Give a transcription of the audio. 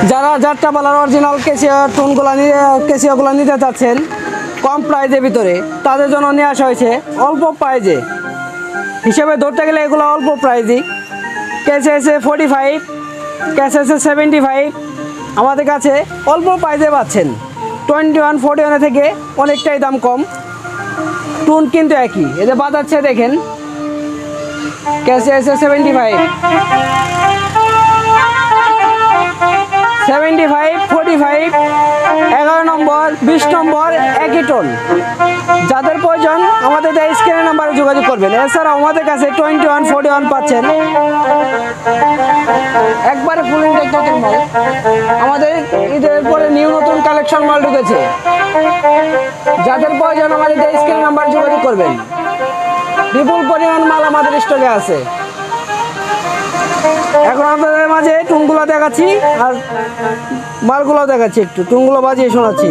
যারা যারটা যাত্রাপালার অরিজিনাল কেসিয়া টোনগুলো নিয়ে কেসিয়াগুলো নিতে চাচ্ছেন কম প্রাইজের ভিতরে, তাদের জন্য নিয়ে আসা হয়েছে অল্প প্রাইজে হিসেবে ধরতে গেলে এগুলো অল্প প্রাইজই কেসে এসে ফোর্টি ফাইভ এসে সেভেন্টি ফাইভ আমাদের কাছে অল্প প্রাইজে পাচ্ছেন। টোয়েন্টি ওয়ান ফোর্টি ওয়ানে থেকে অনেকটাই দাম কম। টুন কিন্তু একই। এদের বাজাচ্ছে দেখেন এসে seventy five seventy five forty five এগারো নম্বর, বিশ নম্বর, একই টোন যাদের প্রয়োজন, আমাদের এই স্ক্রিনের নাম্বারে যোগাযোগ করবেন। এছাড়া আমাদের কাছে টোয়েন্টি ওয়ান ফোর্টি ওয়ান পাচ্ছেন একবারে ফুল আমাদের ঈদের পরে নিউ নতুন কালেকশন মাল ঢুকেছে। যাদের প্রয়োজন, আমাদের এই স্ক্রিনের নাম্বারে যোগাযোগ করবেন। বিপুল পরিমাণ মাল আমাদের স্টকে আছে। শোনাচ্ছি আর মালগুলো দেখাচ্ছি একটু টুংগুলো বাজিয়ে শোনাচ্ছি